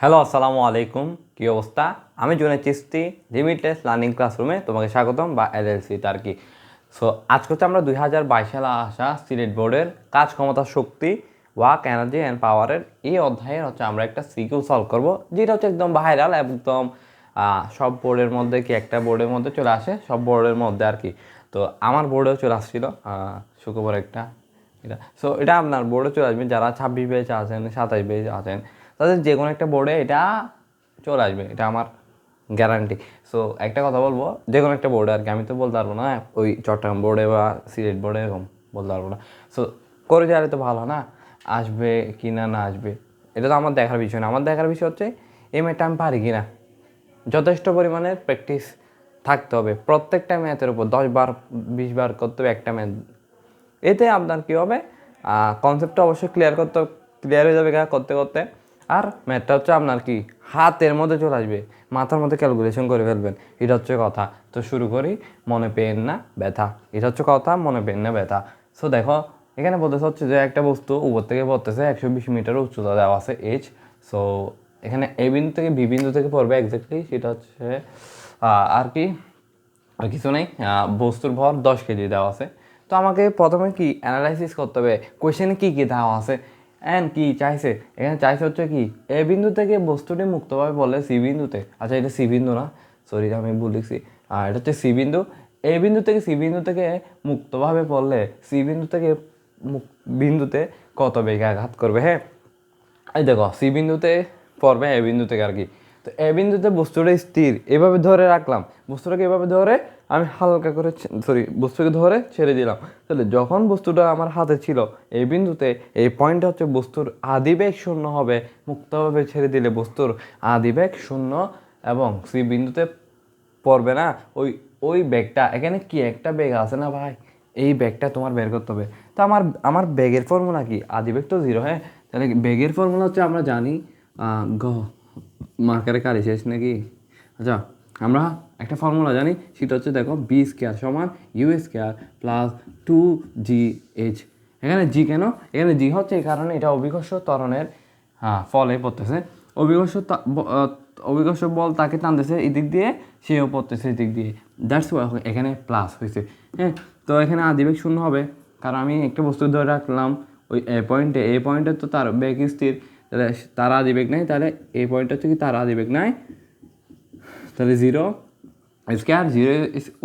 Hello, আসসালামু আলাইকুম। কী অবস্থা? আমি জুনে চিস্তি লিমিটলেস লার্নিং ক্লাসরুমে তোমাকে স্বাগতম, বা এলএলসিতে আর কি। সো আজকে হচ্ছে আমরা দুই হাজার বাইশ সালে আসা সিলেট বোর্ডের কাজ ক্ষমতা, শক্তি ওয়াক এনার্জি অ্যান্ড পাওয়ারের এই অধ্যায়ের হচ্ছে আমরা একটা সিকিউ সলভ করব, যেটা হচ্ছে একদম ভাইরাল একদম সব বোর্ডের মধ্যে কি একটা বোর্ডের মধ্যে চলে আসে, সব বোর্ডের মধ্যে আর কি। তো আমার বোর্ডেও চলে আসছিল শুক্রবার একটা, এটা। সো এটা আপনার বোর্ডে চলে আসবে, যারা ছাব্বিশ পেজ আছেন, সাতাশ পেজ আছেন তাদের যে কোনো একটা বোর্ডে এটা চলে আসবে, এটা আমার গ্যারান্টি সো একটা কথা বলব, যে কোনো একটা বোর্ডে আর কি আমি তো বলতে পারব না, ওই চট্টগ্রাম বোর্ডে বা সিলেট বোর্ডে এরকম বলতে পারব না। সো করে যাওয়ালে তো ভালো না, আসবে কি না না আসবে, এটা তো আমার দেখার বিষয় না। আমার দেখার বিষয় হচ্ছে, এই ম্যাথটা আমি পারি কি না? যথেষ্ট পরিমাণের প্র্যাকটিস থাকতে হবে। প্রত্যেকটা ম্যাথের উপর, দশ বার, বিশ বার করতে হবে একটা ম্যাথ এতে আপনার কী হবে কনসেপ্টটা অবশ্যই ক্লিয়ার করতে ক্লিয়ার হয়ে যাবে করতে করতে। আর ম্যাথটা হচ্ছে আপনার কি? হাতের মধ্যে চলে আসবে। মাথার মধ্যে ক্যালকুলেশন করে ফেলবেন। এটা হচ্ছে কথা। তো শুরু করি, মনে পেন না, ব্যথা। এটা হচ্ছে কথা, মনে পেন না, ব্যথা। সো দেখো, এখানে বলতেছে হচ্ছে যে একটা বস্তু উপর থেকে পড়তেছে, একশো বিশ মিটার উচ্চতা দেওয়া আছে এইচ সো এখানে এ বিন্দু থেকে বি বিন্দু থেকে পড়বে এক্স্যাক্টলি সেটা হচ্ছে আর কি? আর কিছু নেই। বস্তুর ভর দশ কেজি দেওয়া আছে। তো আমাকে প্রথমে কি অ্যানালাইসিস করতে হবে? কোয়েশ্চেনে কী কী দেওয়া আছে? অ্যান্ড কি চাইছে? এখানে চাইছে হচ্ছে কি? এ বিন্দু থেকে বস্তুটি মুক্তভাবে বলে সি বিন্দুতে। আচ্ছা এটা সি বিন্দু না। সরি আমি ভুল লিখছি। আর এটা হচ্ছে সি বিন্দু। এ বিন্দু থেকে সি বিন্দু থেকে মুক্তভাবে পড়লে সি বিন্দু থেকে বিন্দুতে কত বেগে আঘাত করবে হ্যাঁ? এই দেখো, সি বিন্দুতে পড়বে, এ বিন্দু থেকে আর কি। তো এ বিন্দুতে বস্তুটা স্থির। এভাবে ধরে রাখলাম। বস্তুটাকে এভাবে ধরে আমি হালকা করে সরি বস্তুকে ধরে ছেড়ে দিলাম। তাহলে যখন বস্তুটা আমার হাতে ছিল, এই বিন্দুতে এই পয়েন্টটা হচ্ছে বস্তুর আদিবেগ শূন্য হবে, মুক্তভাবে ছেড়ে দিলে বস্তুর আদিবেগ শূন্য এবং সি বিন্দুতে পড়বে না, ওই ওই ব্যাগটা। এখানে কি একটা ব্যাগ আছে না ভাই? এই ব্যাগটা তোমার বের করতে হবে। তো আমার আমার ব্যাগের ফর্মুলা কি? আদিবেগ তো জিরো হ্যাঁ? তাহলে ব্যাগের ফর্মুলা হচ্ছে আমরা জানি গ মার্কারে কালি শেষ নাকি? আচ্ছা আমরা একটা ফর্মুলা জানি, সেটা হচ্ছে দেখো বি স্কোয়ার সমান U square plus two G H এখানে জি কেন? এখানে জি হচ্ছে এই কারণে এটা অভিকর্ষ ত্বরণের হ্যাঁ ফলে পড়তেছে। অভিকর্ষ অভিকর্ষ বল তাকে টানতেছে এদিক দিয়ে, সেও পড়তেছে এদিক দিয়ে। দ্যাটস এখানে প্লাস হয়েছে। হ্যাঁ তো এখানে আদিবেগ শূন্য হবে। কারণ আমি একটা বস্তু ধরে রাখলাম, ওই এ পয়েন্টে এ পয়েন্টে তো তার বেগ স্থির। তাহলে তার আদিবেগ নাই, তাহলে এ পয়েন্টটা হচ্ছে কি তার আদিবেগ নাই? তাহলে জিরো স্কোয়ার জিরো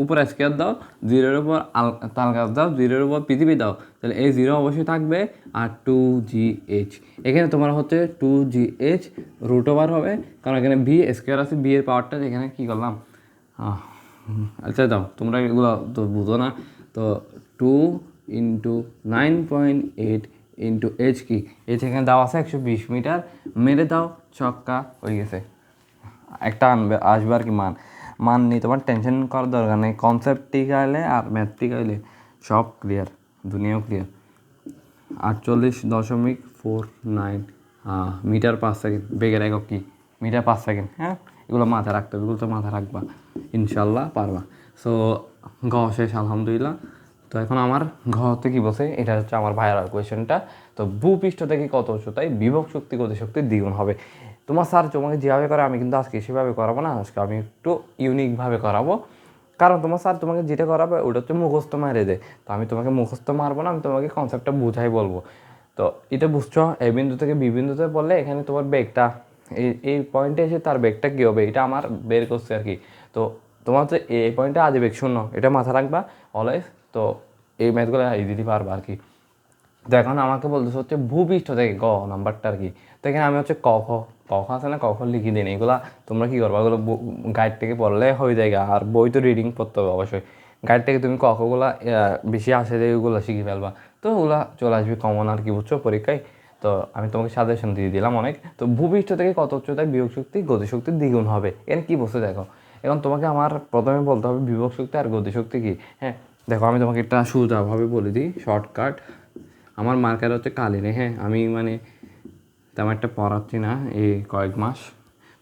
উপর স্কোয়ার দাও? জিরোর উপর আল, তাল গাছ দাও জিরোর উপর পৃথিবী দাও। তাহলে এই জিরো অবশ্যই থাকবে আর টু জি এইচ এখানে তোমার হচ্ছে two G H root over হবে। কারণ এখানে ভি স্কোয়ার আছে বি এর পাওয়ারটা এখানে কী করলাম? আচ্ছা দাও, তোমরা এগুলো তো বুঝো না। তো two into nine point eight into H কি? এইচ এখানে দাও আছে একশো বিশ মিটার মেরে দাও, ছক্কা হয়ে গেছে। একটা আনবে, আসবে আর কি মান। মান নিয়ে তোমার টেনশন করার দরকার নেই। কনসেপ্ট ঠিক আইলে আর ম্যাথ ঠিক আইলে সব ক্লিয়ার দুনিয়াও ক্লিয়ার আটচল্লিশ দশমিক ফোর নাইন মিটার পাঁচ সেকেন্ড বেগের একক কি? মিটার পাঁচ সেকেন্ড হ্যাঁ? এগুলো মাথায় রাখতে হবে, এগুলো তো মাথায় রাখবা। ইনশাল্লাহ পারবা। সো ঘ শেষ, আলহামদুলিল্লাহ। তো এখন আমার ঘতে কি বসে এটা হচ্ছে আমার ভাইরাল কোয়েশনটা তো ভূপৃষ্ঠ থেকে কত উচ্চতায় বিভব শক্তি গতি শক্তি দ্বিগুণ হবে? তোমার স্যার তোমাকে যেভাবে করে আমি কিন্তু আজকে সেভাবে করাবো না, আজকে আমি একটু ইউনিকভাবে করাবো। কারণ তোমার স্যার তোমাকে যেটা করাবে ওটা হচ্ছে মুখস্থ মারে দেয়। তো আমি তোমাকে মুখস্থ মারবো না, আমি তোমাকে কনসেপ্টটা বুঝাই বলব। তো এটা বুঝছ? এই বিন্দু থেকে বি বিন্দুতে বললে এখানে তোমার বেগটা, এই এই পয়েন্টে এসে তার বেগটা কী হবে? এটা আমার বের করছে আর কি। তো তোমার হচ্ছে এই পয়েন্টে আজ বেগ শূন্য, এটা মাথা রাখবা অলওয়েজ তো এই ম্যাথগুলো ইজিলি পারবা আর কি। তো এখন আমাকে বলতেছে হচ্ছে ভূপৃষ্ঠ থেকে গ নাম্বারটা আর কি। তো এখানে আমি হচ্ছে ক খ ক খ আছে না? ক খ লিখে দিন এগুলা তোমরা কী করবা? এগুলো গাইড থেকে পড়লে হয়ে যায়। আর বই তো রিডিং পড়তে হবে অবশ্যই। গাইড থেকে তুমি ক খগুলা বেশি আসে যে ওগুলো শিখে ফেলবা। তো ওগুলো চলে আসবে কমন আর কি, বুঝছ? পরীক্ষায়। তো আমি তোমাকে সাজেশন দিয়ে দিলাম অনেক। তো ভূপৃষ্ঠ থেকে কত উচ্চতায় বিয়োগ শক্তি গতিশক্তি দ্বিগুণ হবে? এখানে কী বসে দেখো? এখন তোমাকে আমার প্রথমে বলতে হবে বিভব শক্তি আর গতিশক্তি কি? হ্যাঁ দেখো আমি তোমাকে একটা সোজাভাবে বলে দিই শর্টকাট আমার মার্কার হচ্ছে কালিনে হ্যাঁ? আমি মানে তেমন একটা পড়াচ্ছি না এই কয়েক মাস।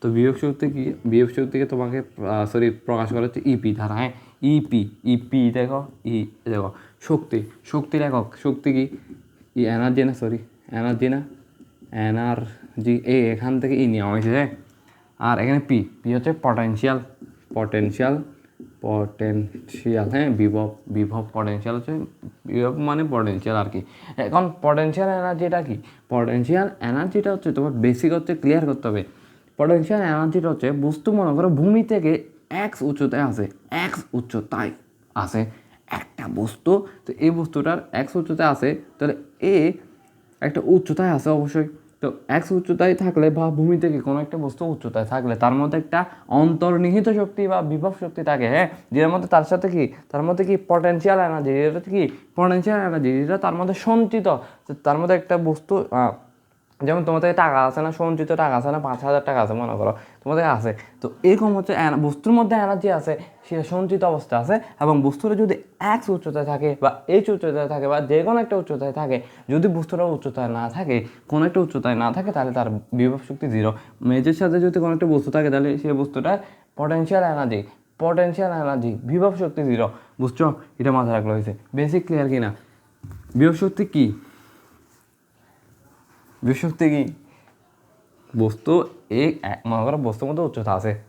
তো বিয়োগ শক্তি কি বিয়োগ শক্তিকে তোমাকে সরি প্রকাশ করা হচ্ছে ইপি ধারা হ্যাঁ? ইপি ইপি দেখো ই দেখো, শক্তি শক্তির একক শক্তি কি? ই এনার্জি না সরি এনার্জি না? এনার্জি এ, এখান থেকে ই নেওয়া হয়েছে হ্যাঁ? আর এখানে পি পি হচ্ছে পটেনশিয়াল পটেনশিয়াল পটেনশিয়াল হ্যাঁ বিভব বিভব পটেনশিয়াল হচ্ছে, বিভব মানে পটেনশিয়াল আর কি। এখন পটেনশিয়াল এনার্জিটা কি? পটেনশিয়াল এনার্জিটা হচ্ছে তোমার বেসিক হচ্ছে ক্লিয়ার করতে হবে। পটেনশিয়াল এনার্জিটা হচ্ছে বস্তু, মনে করো, ভূমি থেকে এক্স উচ্চতায় আছে এক্স উচ্চতায় আছে একটা বস্তু। তো এই বস্তুটার এক্স উচ্চতায় আছে তাহলে এ একটা উচ্চতায় আছে অবশ্যই। তো এক্স উচ্চতায় থাকলে বা ভূমি থেকে কোনো একটা বস্তু উচ্চতায় থাকলে তার মধ্যে একটা অন্তর্নিহিত শক্তি বা বিভব শক্তি থাকে হ্যাঁ? যেটার মধ্যে তার সাথে কি? তার মধ্যে কি? পটেন্সিয়াল এনার্জি যেটা কি? পটেন্সিয়াল এনার্জি যেটা তার মধ্যে সঞ্চিত তার মধ্যে একটা বস্তু যেমন তোমাদের টাকা আছে না, সঞ্চিত টাকা আছে না, পাঁচ হাজার টাকা আছে, মনে করো তোমাদের আছে। তো এরকম হচ্ছে বস্তুর মধ্যে এনার্জি আছে সেটা সঞ্চিত অবস্থা আছে, এবং বস্তুটা যদি এক্স উচ্চতায় থাকে বা এইচ উচ্চতায় থাকে বা যে কোনো একটা উচ্চতায় থাকে, যদি বস্তুটা উচ্চতায় না থাকে, কোনো একটা উচ্চতায় না থাকে, তাহলে তার বিভব শক্তি জিরো মেজের সাথে যদি কোনো একটা বস্তু থাকে, তাহলে সেই বস্তুটার পটেনশিয়াল এনার্জি পটেনশিয়াল এনার্জি বিভব শক্তি জিরো বুঝছ? এটা মাথায় রাখলে হয়েছে। বেসিক ক্লিয়ার কিনা? বিভব শক্তি কী? বিভশক্তি কি বস্তু, এই এক- মনে করো বস্তুর মধ্যে উচ্চতা আছে।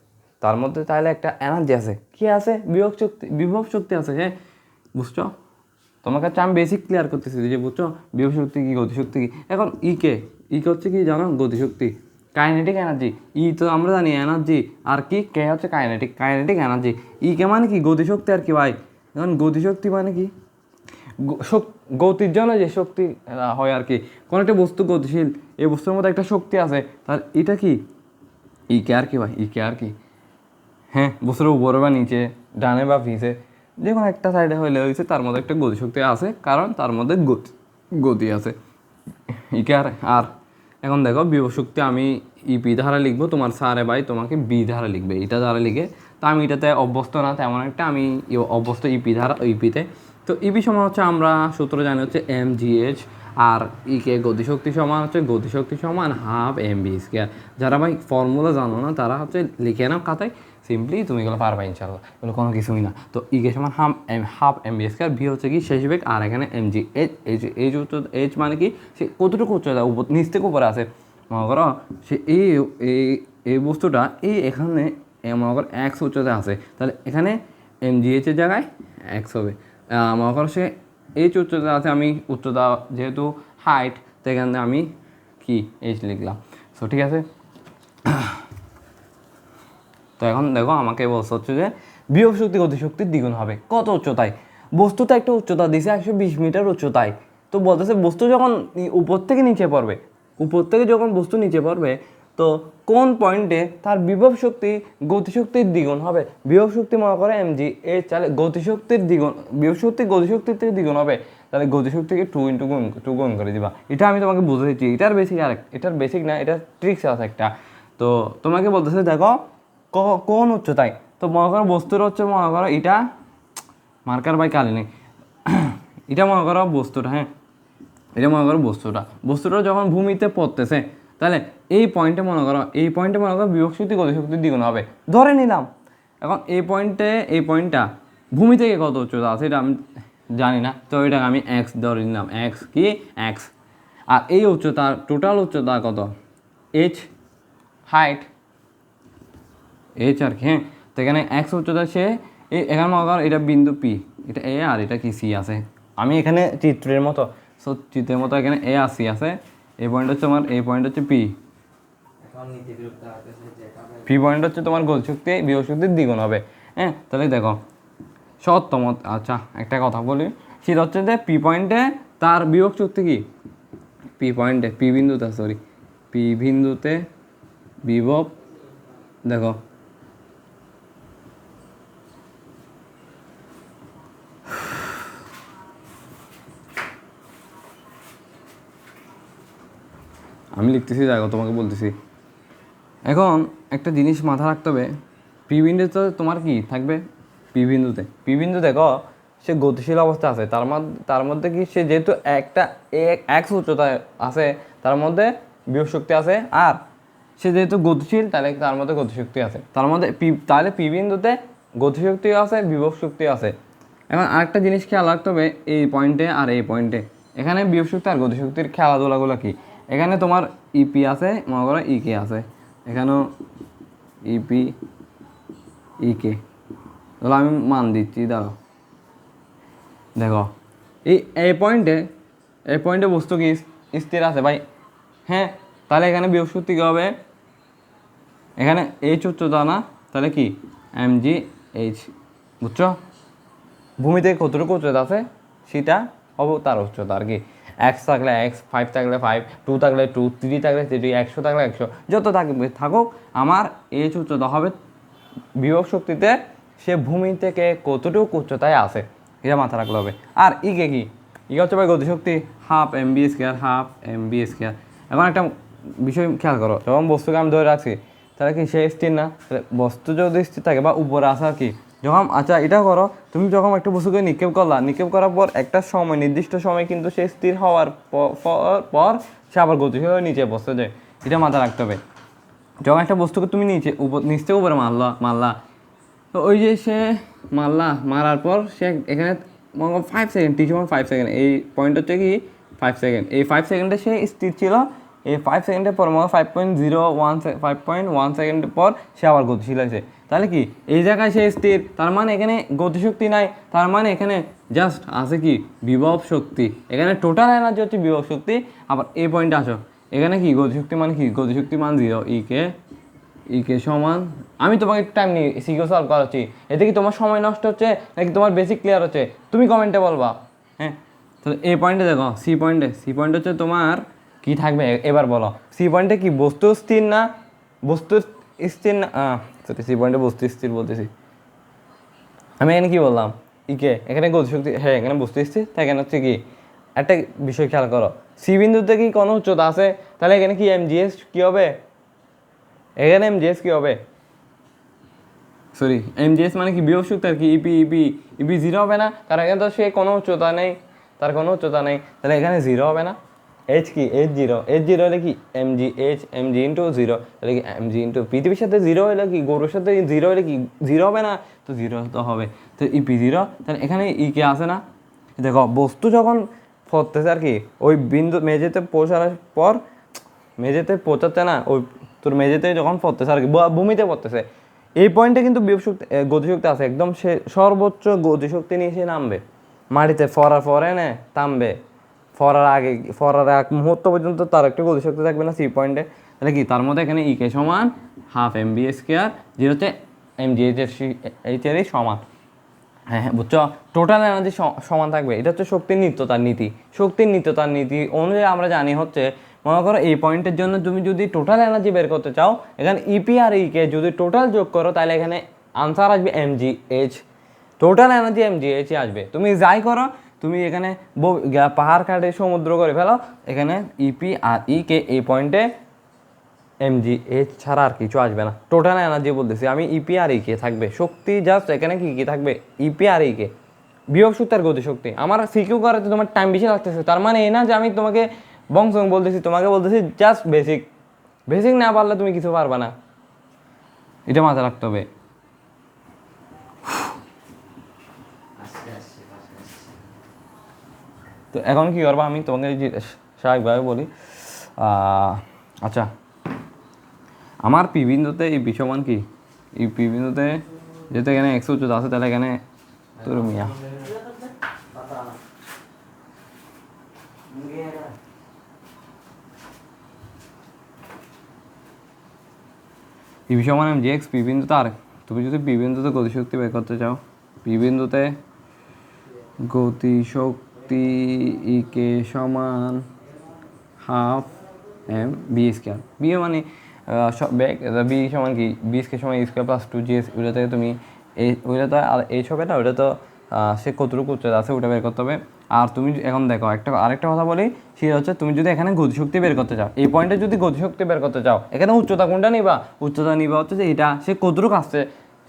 তার মধ্যে তাহলে একটা এনার্জি আছে। কি আছে? বিভব শক্তি বিভব শক্তি আছে হ্যাঁ বুঝছ? তোমার কাছে আমি বেসিক ক্লিয়ার করতেছি যে, বুঝছ? বিভব শক্তি কি গতিশক্তি কি এখন ই কে? ই কে হচ্ছে কি জানো? গতিশক্তি কাইনেটিক এনার্জি ই তো আমরা জানি এনার্জি আর কি? কে হচ্ছে kinetic kinetic energy E K মানে কি? গতিশক্তি আর কি ভাই। এখন গতিশক্তি মানে কি? গতির জন্য যে শক্তি হয় আর কি। কোনো একটা বস্তু গতিশীল, এই বস্তুর মধ্যে একটা শক্তি আছে, তার এটা কি? ই কে আর কি ভাই ই কে আর কি। হ্যাঁ বস্তুর উপরে বা নিচে, ডানে বা পিছে, যে কোনো একটা সাইডে হইলে হয়েছে তার মধ্যে একটা গতি শক্তি আছে, কারণ তার মধ্যে গতি গতি আছে। ইকে আর আর। এখন দেখো বিভশক্তি আমি ইপি ধারা লিখব, তোমার সারে ভাই তোমাকে বি ধারা লিখবে, এটা ধারা লিখে, তা আমি এটাতে অভ্যস্ত না, তেমন একটা আমি অভ্যস্ত ইপি ধারা ইপিতে তো ইবি সমান হচ্ছে আমরা, সূত্র জানি হচ্ছে এম জিএইচ আর ইকে গতিশক্তি সমান হচ্ছে গতিশক্তি সমান হাফ এম বি স্কোয়ার যারা ভাই ফর্মুলা জানো না, তারা হচ্ছে লিখে নাও খাতায় সিম্পলি তুমি এগুলো পারবা ইনশাল্লাহ এগুলো কোনো কিছুই না। তো ইকে সমান half M half M v square v হচ্ছে কি শেষ বেগ, আর এখানে M G H H H উচ্চ এইচ মানে কি, সে কতটুকু উচ্চতা উপর, নিচ থেকে উপরে আছে। মনে করো, সে এই এই বস্তুটা এই এখানে মনে করো এক্স উচ্চতা আছে। তাহলে এখানে এম জি এইচের জায়গায় এক্স হবে। করো সে এইচ উচ্চতা আছে আমি উচ্চতা যেহেতু হাইট তো এখানে আমি কি এইচ লিখলাম। সো ঠিক আছে? তো এখন দেখো আমাকে বলছে হচ্ছে যে বিভব শক্তি গতিশক্তির দ্বিগুণ হবে। কত উচ্চতায়? বস্তুতে একটা উচ্চতা দিছে একশো বিশ মিটার উচ্চতায়। তো বলতেছে বস্তু যখন উপর থেকে নিচে পড়বে, উপর থেকে যখন বস্তু নিচে পড়বে তো কোন পয়েন্টে তার বিভব শক্তি গতিশক্তির দ্বিগুণ হবে? বিভব শক্তি মনে করে এমজি এ তাহলে গতিশক্তির দ্বিগুণ, বিভব শক্তি গতিশক্তির থেকে দ্বিগুণ হবে। তাহলে গতিশক্তিকে টু ইন্টু গুণ টু গুণ করে দিবা। এটা আমি তোমাকে বুঝে দিচ্ছি এটার বেসিক আর এটার বেসিক না এটা ট্রিক্স আছে একটা। তো তোমাকে বলতেছে, দেখো কোন উচ্চতায়? তো মনে করো বস্তুর হচ্ছে, মনে করো এটা মার্কার বাই কালি নেই। এটা মনে করো বস্তুটা হ্যাঁ? এটা মনে করো বস্তুটা। বস্তুটা যখন ভূমিতে পড়তেছে তাহলে এই পয়েন্টে মনে করো, এই পয়েন্টে মনে করো বিভব শক্তি গতিশক্তির দ্বিগুণ হবে। ধরে নিলাম, এখন এই পয়েন্টে এই পয়েন্টটা ভূমি থেকে কত উচ্চতা? আছে এটা আমি জানি না, তো এটাকে আমি এক্স ধরে নিলাম। এক্স কি? এক্স আর এই উচ্চতা টোটাল উচ্চতা কত? এইচ হাইট এইচ আর কি হ্যাঁ? তো এখানে এক্স উচ্চতা সে এখানে মনে করো এটা বিন্দু পি এটা এ আর এটা কি সি আছে? আমি এখানে চিত্রের মতো সো চিত্রের মতো এখানে এ আর সি আছে। এই পয়েন্ট হচ্ছে আমার এই পয়েন্ট হচ্ছে পি পি পয়েন্ট হচ্ছে তোমার গোল শক্তি, বিয়োগ শক্তির দ্বিগুণ হবে। হ্যাঁ তাহলে দেখো সত্তম আচ্ছা একটা কথা বলি। সেটা হচ্ছে যে পি পয়েন্টে তার বিয়োগ শক্তি কি? পি পয়েন্টে পি বিন্দুতে সরি পি বিন্দুতে বিভব, দেখো আমি লিখতেছি দেখো তোমাকে বলতেছি। এখন একটা জিনিস মাথা রাখতে হবে। পি বিন্দুতে তোমার কি থাকবে? পি বিন্দুতে। পি বিন্দু দেখো, সে গতিশীল অবস্থা আছে। তার মধ্যে তার মধ্যে কি সে যেহেতু একটা এক উচ্চতায় আছে, তার মধ্যে বিভব শক্তি আছে। আর সে যেহেতু গতিশীল, তাহলে তার মধ্যে গতিশক্তি আছে। তার মধ্যে পি, তাহলে পি বিন্দুতে গতিশক্তিও আছে বিভব শক্তি আছে। এখন আরেকটা জিনিস খেয়াল রাখতে হবে, এই পয়েন্টে আর এই পয়েন্টে। এখানে বিভব শক্তি আর গতিশক্তির খেলাধুলাগুলো কি? এখানে তোমার ইপি আছে, মনে করো ইকে আছে। এখানেও ইপি ইকে তাহলে আমি মান দিচ্ছি, দাঁড়াও। দেখো, এই এই পয়েন্টে এই পয়েন্টে বস্তু কি স্থির আছে? ভাই হ্যাঁ তাহলে এখানে বৃহস্পতি কী হবে? এখানে এইচ উচ্চতা না, তাহলে কি? এম জি এইচ বুঝছ? ভূমিতে কতটুকু উচ্চতা আছে? সেটা হবে তার উচ্চতা আর কি। এক্স থাকলে এক্স ফাইভ থাকলে ফাইভ টু থাকলে টু থ্রি থাকলে থ্রি একশো থাকলে একশো, যত থাকবে থাকুক, আমার এইচ উচ্চতা হবে বিভব শক্তিতে, সে ভূমি থেকে কতটুকু উচ্চতায় আছে, এটা মাথা রাখলে হবে। আর ইকে কি ইকে হচ্ছে ভাই গতিশক্তি half M v square half M v square এখন একটা বিষয় খেয়াল করো, যখন বস্তুকে আমি ধরে রাখছি, তাহলে কি সে স্থির না? বস্তু যদি স্থির থাকে বা উপরে আসা কি যখন আচ্ছা এটা করো, তুমি যখন একটা বস্তুকে নিক্ষেপ করলা, নিক্ষেপ করার পর একটা সময়, নির্দিষ্ট সময় কিন্তু সে স্থির হওয়ার পর সে আবার গতিশীল হয়ে নিচে বসতে যায়। এটা মাথায় রাখতে হবে। যখন একটা বস্তুকে তুমি নিচে উপর উপরে মারলা মারলা, তো ওই যে সে মারলা, মারার পর সে এখানে ফাইভ সেকেন্ড টি সময় ফাইভ সেকেন্ড এই পয়েন্ট হচ্ছে কি? ফাইভ সেকেন্ড এই ফাইভ সেকেন্ডে সে স্থির ছিল, এই ফাইভ সেকেন্ডের পর মনে five point zero one five point one সেকেন্ডের পর সে আবার গতিশীল আছে তাহলে কি? এই জায়গায় সে স্থির। তার মানে এখানে গতিশক্তি নাই। তার মানে এখানে জাস্ট আছে কি? বিভব শক্তি। এখানে টোটাল এনার্জি হচ্ছে বিভব শক্তি। আবার এই পয়েন্টে আসো। এখানে কি? গতিশক্তি মানে কি? গতিশক্তি মান জিরো ইকে ইকে সমান। আমি তোমাকে টাইম নিয়ে সিকিউ সলভ করাচ্ছি। এতে কি তোমার সময় নষ্ট হচ্ছে? নাকি তোমার বেসিক ক্লিয়ার হচ্ছে? তুমি কমেন্টে বলবা। হ্যাঁ? তো এই পয়েন্টে দেখো সি পয়েন্টে সি পয়েন্ট হচ্ছে তোমার কি থাকবে? এবার বলো। সি পয়েন্টে কি? বস্তু স্থির না? বস্তু স্থির না? সরি সি পয়েন্টে বস্তু স্থির বলতেছি। আমি এখানে কি বললাম? ইকে, এখানে গতিশক্তি হ্যাঁ এখানে বস্তু স্থির তাই এখানে হচ্ছে কি? একটা বিষয় খেয়াল করো। সি বিন্দুতে কি কোনো উচ্চতা আছে? তাহলে এখানে কি এমজিএস কি হবে? এখানে এমজিএস কি হবে? সরি এমজিএস মানে কি বিয়োগ শক্তি আর কি? ইপি ইপি ইপি জিরো হবে না? কারণ এখানে তো সে কোনো উচ্চতা নেই, তার কোনো উচ্চতা নেই। তাহলে এখানে জিরো হবে না? এইচ কি? এইচ জিরো এইচ জিরো হলে কি? M G H M G into zero তাহলে কি এম জি ইন্টু পৃথিবীর সাথে জিরো হলে কি? গরুর সাথে জিরো হলে কি? জিরো হবে না? তো জিরো তো হবে। তো ইপি জিরো তাহলে এখানে ই কে আসে না? দেখো, বস্তু যখন পড়তেছে আর কি, ওই বিন্দু মেঝেতে পৌঁছানোর পর, মেঝেতে পৌঁছাচ্ছে না, ওই তোর মেঝেতে যখন পড়তেছে আর কি ভূমিতে পড়তেছে। এই পয়েন্টে কিন্তু শক্তি গতিশক্তি আছে। একদম সে সর্বোচ্চ গতিশক্তি নিয়ে সে নামবে। মাটিতে ফরার পরে নে, থামবে। ফরার আগে, ফরার এক মুহূর্ত পর্যন্ত তার একটু গতিশক্তি থাকবে না সি পয়েন্টে তাহলে কি? তার মধ্যে এখানে ইকে সমান হাফ এম বি স্কোয়ার যেটা হচ্ছে এম জি এইচ এইচ এরই সমান। হ্যাঁ হ্যাঁ বুঝছ? টোটাল এনার্জি সমান থাকবে। এটা হচ্ছে শক্তির নিত্যতার নীতি। শক্তির নিত্যতার নীতি অনুযায়ী আমরা জানি হচ্ছে, মনে করো এই পয়েন্টের জন্য তুমি যদি টোটাল এনার্জি বের করতে চাও, এখানে ইপি আর ইকে যদি টোটাল যোগ করো, তাহলে এখানে আনসার আসবে M G H total energy M G এইচই আসবে। তুমি যাই করো তুমি এখানে পাহাড় কাটে সমুদ্র করে ফেলো। এখানে ইপি আর ইকে এই পয়েন্টে এমজি এইচ ছাড়া আর কিছু আসবে না। টোটাল এনার্জি বলতেছি আমি ইপি আর ইকে থাকবে। শক্তি জাস্ট এখানে কি কি থাকবে? ইপি আর ইকে বিয়োগ শক্তি আর গতি শক্তি। আমার সিকিউ করাতে তোমার টাইম বেশি লাগতেছে, তার মানে এই না যে আমি তোমাকে বংশং বলতেছি, তোমাকে বলতেছি জাস্ট বেসিক বেসিক না পারলে তুমি কিছু পারবে না। এটা মাথায় রাখতে হবে। তো এখন কি করব আমি? তোমাকে স্বাভাবিকভাবে বলি। আচ্ছা। আমার পি বিন্দুতে এই বিষমান কি? এই পি বিন্দুতে এখানে একশো উচ্চতা আছে, তাহলে এখানে তোর মিয়া। পি বিষমান এম জি এক্স পি বিন্দুতে, আর তুমি যদি পি বিন্দুতে গতিশক্তি বের করতে চাও, পি বিন্দুতে গতিশক্তি ইকে সমান half M v square. V মানে ব্যাক বি সমান কি? বি স্কোয়ার সমান square plus two G S, ওইটা থেকে তুমি এই ওইটা তো আর এইচ হবে না, ওইটা তো সে কতটুকু উচ্চতা আছে ওটা বের করতে হবে। আর তুমি এখন দেখো, একটা, আরেকটা কথা বলি সেটা হচ্ছে তুমি যদি এখানে গতিশক্তি বের করতে চাও, এই পয়েন্টে যদি গতিশক্তি বের করতে চাও, এখানে উচ্চতা কোনটা নিবা? উচ্চতা নিবা হচ্ছে যে এটা সে কতটুকু আসছে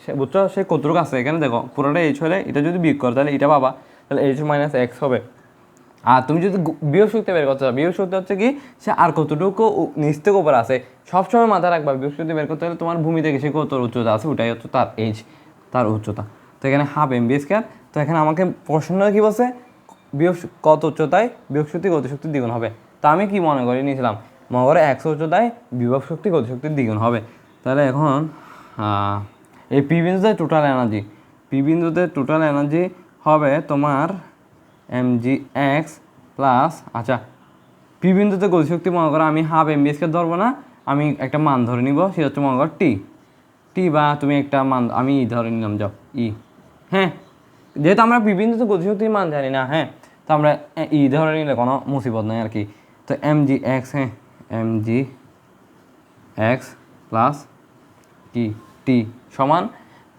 সে, বুঝছ? সে কতটুকু আসছে এখানে দেখো, পুরোটা এইচ হলে এটা যদি বিয়োগ করো, তাহলে এটা পাবা। তাহলে এইচ মাইনাস এক্স হবে। আর তুমি যদি বিয়োগ শক্তি বের করতে চাও, বিয়োগ শক্তি হচ্ছে কি, সে আর কতটুকু নিচ থেকে উপরে আছে, সবসময় মাথায় রাখবা, বিয়োগ শক্তি বের করতে হলে তোমার ভূমি থেকে সে কত উচ্চতা আছে, ওটাই হচ্ছে তার এজ তার উচ্চতা। তো এখানে হাফ এম বি স্কোয়ার তো এখানে আমাকে প্রশ্ন কি বলছে, বিয়োগ কত উচ্চতায় বিয়োগ শক্তি গতিশক্তি দ্বিগুণ হবে? তা আমি কি মনে করি, নিয়েছিলাম, মনে করে একশো উচ্চতায় বিভব শক্তি গতিশক্তির দ্বিগুণ হবে। তাহলে এখন এই পি বিন্দুতে টোটাল এনার্জি পি বিন্দুতে টোটাল এনার্জি হবে তোমার এম জি এক্স প্লাস আচ্ছা পি বিন্দুতে গতিশক্তি মনে করো আমি হাফ এমবিএসকে ধরবো না, আমি একটা মান ধরে নিব, সেটা হচ্ছে মনে করো টি টি বা তুমি একটা মান, আমি ই ধরে নিলাম, যাও ই হ্যাঁ যেহেতু আমরা বিন্দুতে গতিশক্তির মান জানি না হ্যাঁ তো আমরা ই ধরে নিলে কোনো মুসিবত নেই আর কি, তো এম জি এক্স হ্যাঁ এম জি এক্স প্লাস কি টি সমান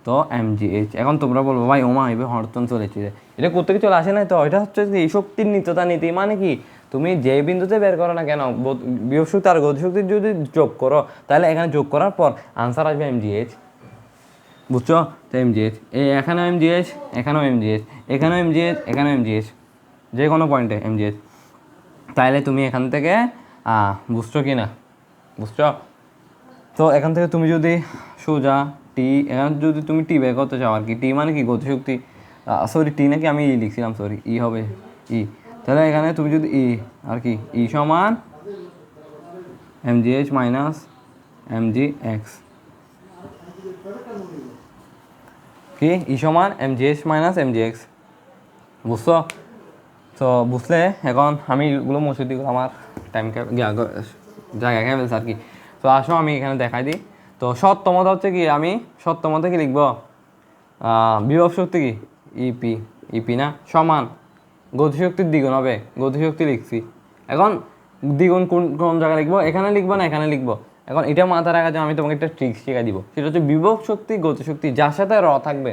তো এম জি এইচ এখন তোমরা বলব, ভাই, ওমা, এবার হরতন চলেছে এটা করতে কি চলে আসে না তো? এটা হচ্ছে কি শক্তির নিত্যতা নীতি। মানে কি? তুমি যে বিন্দুতে বের করো না কেন বিভব শক্তি আর গতিশক্তি যদি যোগ করো, তাহলে এখানে যোগ করার পর আনসার আসবে এম জি এইচ বুঝছ? তো এম জি এইচ এই এখানেও এম জি এইচ এখানেও এম জি এইচ এখানেও এম জি এইচ এখানেও এম জি এইচ যে কোনো পয়েন্টে এম জি এইচ তাইলে তুমি এখান থেকে বুঝছ কি না বুঝছ? তো এখান থেকে তুমি যদি সোজা টি এখানে যদি তুমি টি বের করতে চাও আর কি টি মানে কি? গতিশক্তি। সরি টি নাকি আমি ই লিখছিলাম সরি ই হবে ই তাহলে এখানে তুমি যদি ই আর কি ই সমান M G H minus M G X কি? ই সমান M G H minus M G X বুঝছ? তো বুঝলে, এখন আমি এগুলো মুছে দিই আমার টাইম জায়গা খেয়ে আর কি। তো আসো, আমি এখানে দেখাই দিই। তো সত্যমতা হচ্ছে কি, আমি সত্যমতে কি লিখব? বিভব শক্তি কি? ইপি ইপি না? সমান। গতিশক্তির দ্বিগুণ হবে। গতিশক্তি লিখছি। এখন দ্বিগুণ কোন কোন জায়গায় লিখব? এখানে লিখব না এখানে লিখব? এখন এটা মাথায় রাখা যায় আমি তোমাকে একটা ট্রিক্স শিখাই দিব। সেটা হচ্ছে বিভব শক্তি গতিশক্তি যার সাথে র থাকবে।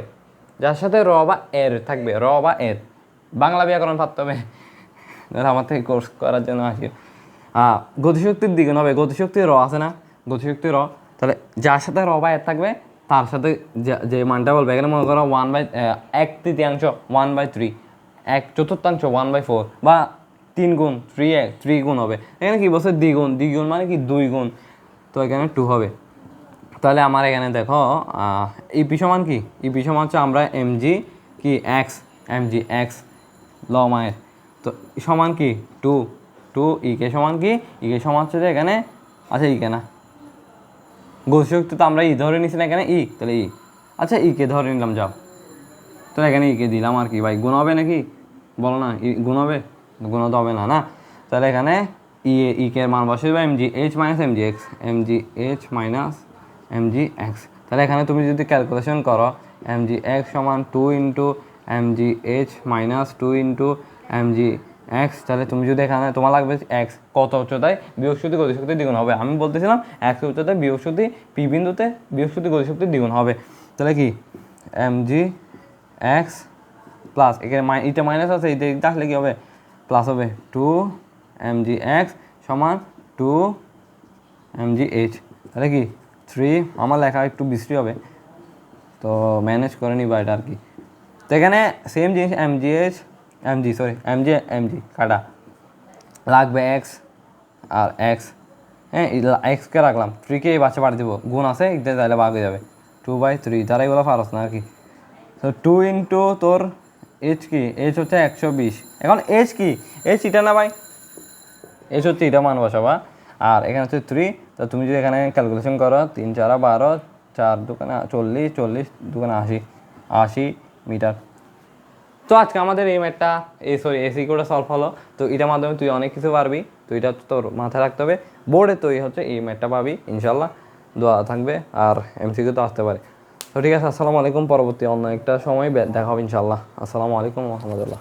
যার সাথে র বা এর থাকবে। র বা এর। বাংলা ব্যাকরণ পারতে হবে। আমার থেকে কোর্স করার জন্য আসি। গতিশক্তির দ্বিগুণ হবে। গতিশক্তির র আছে না? গতিশক্তির র তাহলে যার সাথে র বা এর থাকবে, তার সাথে যে- মানটা বলবে, এখানে মনে করো ওয়ান বাই এক তৃতীয়াংশ ওয়ান বাই থ্রি এক চতুর্থাংশ ওয়ান বাই ফোর বা তিন গুণ থ্রি এক থ্রি গুণ হবে। এখানে কি বলছে? দ্বিগুণ দ্বিগুণ মানে কি? দুই গুণ। তো এখানে টু হবে। তাহলে আমার এখানে দেখো ইপি সমান কি? ইপি সমান হচ্ছে আমরা এমজি কি? এক্স এমজি এক্স ল মায়ের তো সমান কি? টু টু ইকে সমান কি? ইকে সমান হচ্ছে যে এখানে আচ্ছা ইকে না। গতিশক্তি তো আমরা ই ধরে নিছি না এখানে, ই, তাহলে ই। আচ্ছা ইকে ধরে নিলাম, যাও। তাহলে এখানে ইকে দিলাম আর কি, ভাই, গুণ হবে নাকি? বলো না, ই, গুণ হবে? গুণ তো হবে না না? তাহলে এখানে ই ইকে মান বসে দেবে, M G H minus M G X, M G H minus M G X. তাহলে এখানে তুমি যদি ক্যালকুলেশন করো, এম জি এক্স সমান two into M G H minus two into M G X তাহলে তুমি যদি এখানে তোমার লাগবে এক্স কত উচ্চতায় বৃহস্পতি গতিশক্তি দ্বিগুণ হবে। আমি বলতেছিলাম এক্স উচ্চতায় বৃহস্পতি পি বিন্দুতে বিয়োগশক্তি গতিশক্তি দ্বিগুণ হবে। তাহলে কি? এম জি এক্স প্লাস এখানে মাই এটা মাইনাস আছে এটা আসলে কি হবে? প্লাস হবে টু এম জি এক্স সমান টু এম জি এইচ তাহলে কি? থ্রি আমার লেখা একটু বিশ্রী হবে। তো ম্যানেজ করে নিবা এটা আর কি। তো এখানে সেম জিনিস M G H M G sorry M G M G কাটা। লাগবে এক্স আর এক্স হ্যাঁ এক্সকে রাখলাম। থ্রিকে এই বাচ্চা বাড়ি দেবো। গুণ আছে, এটা তাহলে বাগ হয়ে যাবে। টু বাই থ্রি তারা এগুলো ফারস না আর কি। তো টু ইন্টু তোর এইচ কি? এইচ হচ্ছে একশো বিশ। এখন এইচ কি? এইচ এটা না ভাই? এইচ হচ্ছে এটা মান বসাবা আর এখানে হচ্ছে থ্রি তো তুমি যদি এখানে ক্যালকুলেশন করো, তিন, চারা, বারো, চার, দোকানে, চল্লিশ চল্লিশ, দোকানে আশি। আশি মিটার। তো আজকে আমাদের এই ম্যাটটা, এই সরি এসি কোডে সলভ হলো। তো এটার মাধ্যমে তুই অনেক কিছু পারবি। তো এটা তোর মাথায় রাখতে হবে। বোর্ডে তুই হচ্ছে এই ম্যাটটা পাবি ইনশাল্লাহ দোয়া থাকবে আর এমসিকিউ তো আসতে পারে। তো ঠিক আছে, আসসালামু আলাইকুম। পরবর্তী অন্য একটা সময় দেখা হবে ইনশাল্লাহ আসসালামু আলাইকুম রহমতুল্লাহ।